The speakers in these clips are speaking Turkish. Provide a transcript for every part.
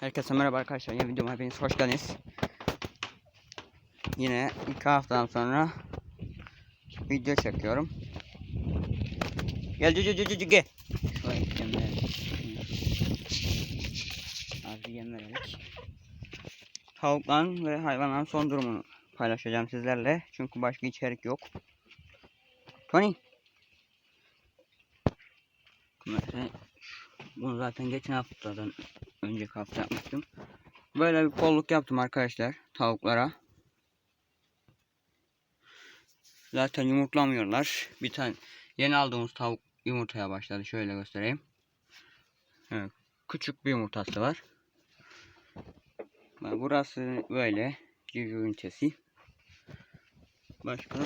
Herkese merhaba arkadaşlar. Yeni videoma hepiniz hoş geldiniz. Yine iki haftadan sonra video çekiyorum. Gel cü cü cü cü cü, gel. Verelim. Az bir yem verelim. Tavukların ve hayvanların son durumunu paylaşacağım sizlerle. Çünkü başka içerik yok. Tony. Bunu zaten geçen haftadan önceki hafta yapmıştım. Böyle bir kolluk yaptım arkadaşlar tavuklara. Zaten yumurtlamıyorlar. Bir tane yeni aldığımız tavuk yumurtaya başladı. Şöyle göstereyim. Evet, küçük bir yumurtası var. Burası böyle civciv ünitesi. Başka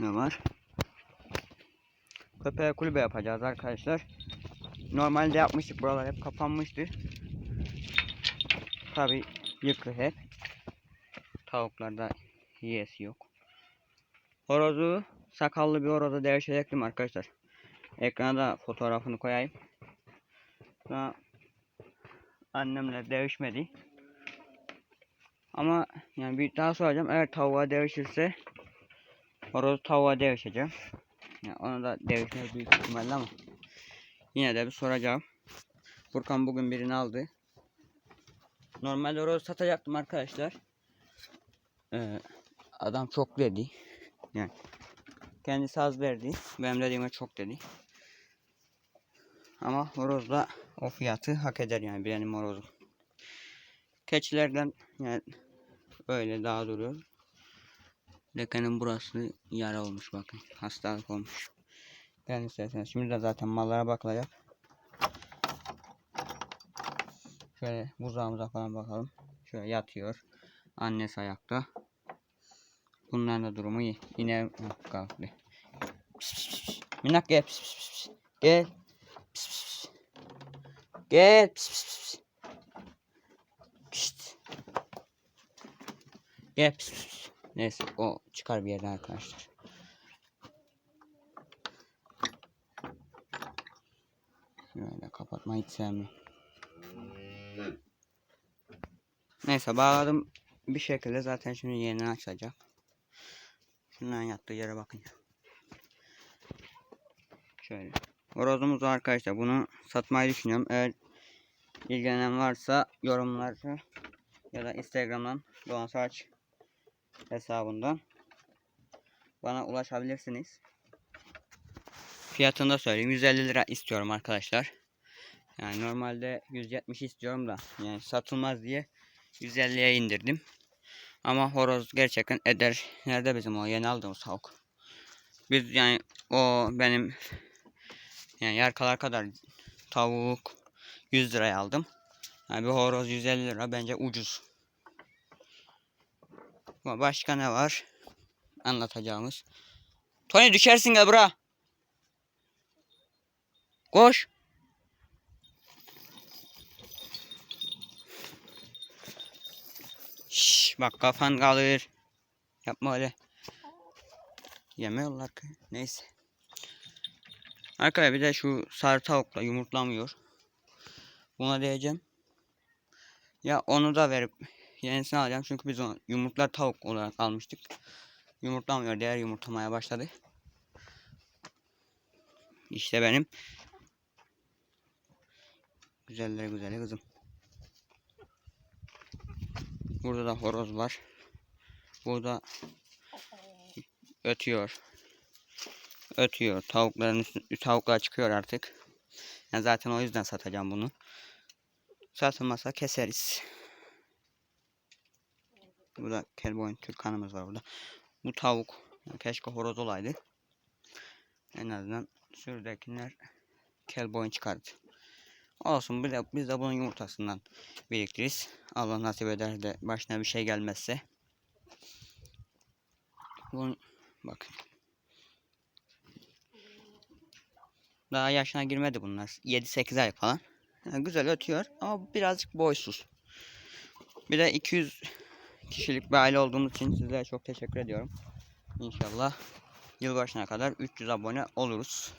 ne var? Köpeğe kulübe yapacağız arkadaşlar. Normalde yapmıştık. Buralar hep kapanmıştı. Tabi yıkı hep. Tavuklarda yiyesi yok. Horozu sakallı bir horozu devşecektim arkadaşlar. Ekrana da fotoğrafını koyayım. Daha annemle devişmedi. Ama yani bir daha soracağım. Eğer tavuğa devişirse horoz tavuğa devişeceğim. Yani onu da devişmez büyük ihtimalle ama yine de bir soracağım. Furkan bugün birini aldı. Normalde horoz satacaktım arkadaşlar. Ee, adam çok dedi. Yani kendisi az verdi. Benim dediğime çok dedi. Ama horoz da o fiyatı hak eder yani benim horozum. Keçilerden yani böyle daha duruyor. Lekenin burası yara olmuş bakın. Hastalık olmuş. Ben isterseniz şimdi de zaten mallara bakılacak. Şöyle buzağımıza falan bakalım. Şöyle yatıyor. Annesi ayakta. Bunların da durumu iyi. Yine kalktı. Minnak gel. Pis, pis, pis. Gel. Pis, pis, pis. Gel. Pis, pis, pis. Pişt. Gel. Pis, pis, pis. Neyse o çıkar bir yerden arkadaşlar. Şöyle kapatmayı hiç sevmiyorum. Neyse bağladım bir şekilde zaten şimdi yeniden açılacak. Şundan yattığı yere bakın. Şöyle. Horozumuz var arkadaşlar. Bunu satmayı düşünüyorum. Eğer ilgilenen varsa yorumlarda ya da Instagram'dan Doğan Saç hesabından bana ulaşabilirsiniz. Fiyatını da söyleyeyim. 150 lira istiyorum arkadaşlar. Yani normalde 170 istiyorum da yani satılmaz diye 150'ye indirdim. Ama horoz gerçekten eder. Nerede bizim o yeni aldığımız tavuk? Biz yani o benim yani yarkalar kadar tavuk 100 liraya aldım. Yani bir horoz 150 lira bence ucuz. Başka ne var? Anlatacağımız. Tony düşersin gel bura. Koş. Bak kafan kalır. Yapma öyle. Yemiyorlar ki. Neyse. Arkadaşlar bir de şu sarı tavukla yumurtlamıyor. Buna diyeceğim. Ya onu da verip yenisini alacağım. Çünkü biz onu yumurtlar tavuk olarak almıştık. Yumurtlamıyor. Diğer yumurtlamaya başladı. İşte benim. Güzeller güzeli kızım. Burada da horoz var. Burada ötüyor. Ötüyor. Tavukların üstü, tavuklar çıkıyor artık. Yani zaten o yüzden satacağım bunu. Satılmasa keseriz. Burada kelboyun türkanımız var burada. Bu tavuk. Keşke horoz olaydı. En azından sürüdekiler kelboyun çıkardı. Olsun bir de, biz de bunun yumurtasından biriktiririz. Allah nasip eder de başına bir şey gelmezse. Bunun bak. Daha yaşına girmedi bunlar. 7-8 ay falan. Yani güzel ötüyor ama birazcık boysuz. Bir de 200 kişilik bir aile olduğumuz için sizlere çok teşekkür ediyorum. İnşallah yılbaşına kadar 300 abone oluruz.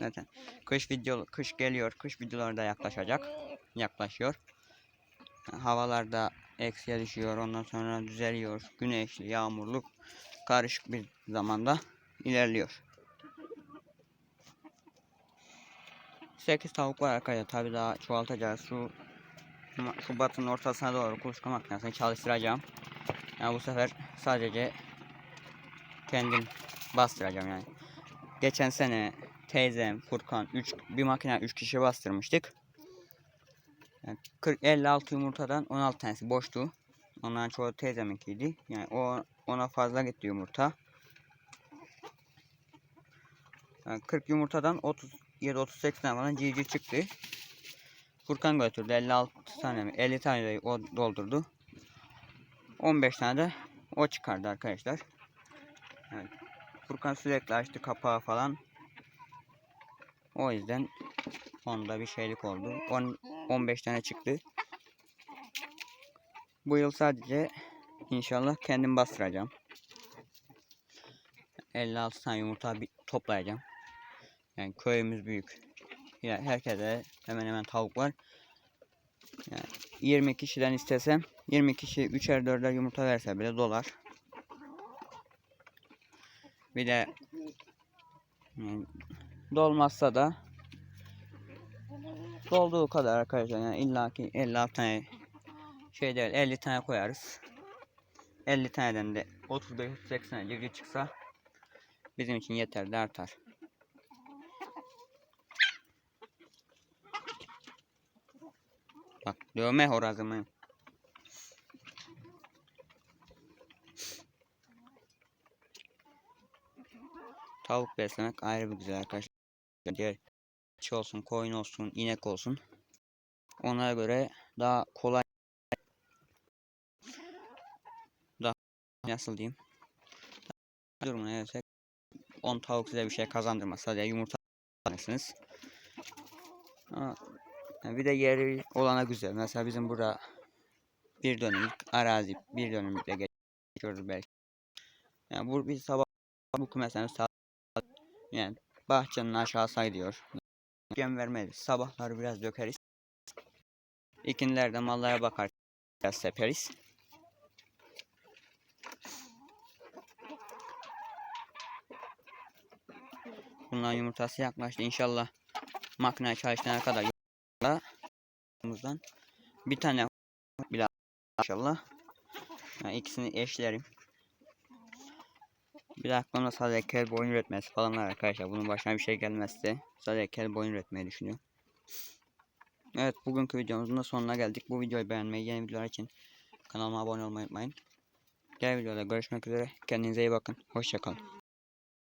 Zaten kış video kış geliyor. Kış videoları da yaklaşacak. yaklaşıyor. Havalarda eksiye düşüyor. Ondan sonra düzeliyor. Güneşli, yağmurlu, karışık bir zamanda ilerliyor. 8 tavuk var arkadaşlar. Tabi daha çoğaltacağız. Şu Şubat'ın ortasına doğru kuluçka makinesini çalıştıracağım. Yani bu sefer sadece kendim bastıracağım yani. Geçen sene teyzem, Furkan 3 bir makine 3 kişi bastırmıştık. Yani 40 56 yumurtadan 16 tanesi boştu. Onların çoğu teyzeminkiydi. Yani o ona fazla gitti yumurta. Yani 40 yumurtadan 37 38 tane falan civciv çıktı. Furkan götürdü 56 tane mi 50 tane de o doldurdu. 15 tane de o çıkardı arkadaşlar. Evet. Furkan sürekli açtı kapağı falan. O yüzden onda bir şeylik oldu. 10 15 tane çıktı. Bu yıl sadece inşallah kendim bastıracağım. 56 tane yumurta bir toplayacağım. Yani köyümüz büyük. Yani herkese hemen hemen tavuk var. Yani 20 kişiden istesem 20 kişi 3'er 4'er yumurta verse bile dolar. Bir de dolmazsa da dolduğu kadar arkadaşlar yani illaki 56 tane şey değil 50 tane koyarız. 50 taneden de 35-80 tane civciv çıksa bizim için yeter de artar. Bak dövme horazımı. Tavuk beslemek ayrı bir güzel arkadaşlar. Diğer keçi olsun, koyun olsun, inek olsun. Ona göre daha kolay daha nasıl diyeyim? Durumuna gelirsek 10 tavuk size bir şey kazandırmaz. Sadece yumurta. Ama yani bir de yeri olana güzel. Mesela bizim bura bir dönümlük arazi, bir dönümlükle geçiyoruz belki. Yani bu bir sabah bu mesela sabah yani bahçenin aşağısı gidiyor. Gem vermeyiz. Sabahları biraz dökeriz. İkinlerde mallara bakar biraz seperiz. Bunların yumurtası yaklaştı. İnşallah makine çalışana kadar yumurtadan bir tane bile inşallah. Yani ikisini eşlerim. Bir de aklımda sadece kel boyun üretmesi falan var arkadaşlar. Bunun başına bir şey gelmezse sadece kel boyun üretmeyi düşünüyorum. Evet bugünkü videomuzun da sonuna geldik. Bu videoyu beğenmeyi, yeni videolar için kanalıma abone olmayı unutmayın. Diğer videoda görüşmek üzere. Kendinize iyi bakın. Hoşçakalın.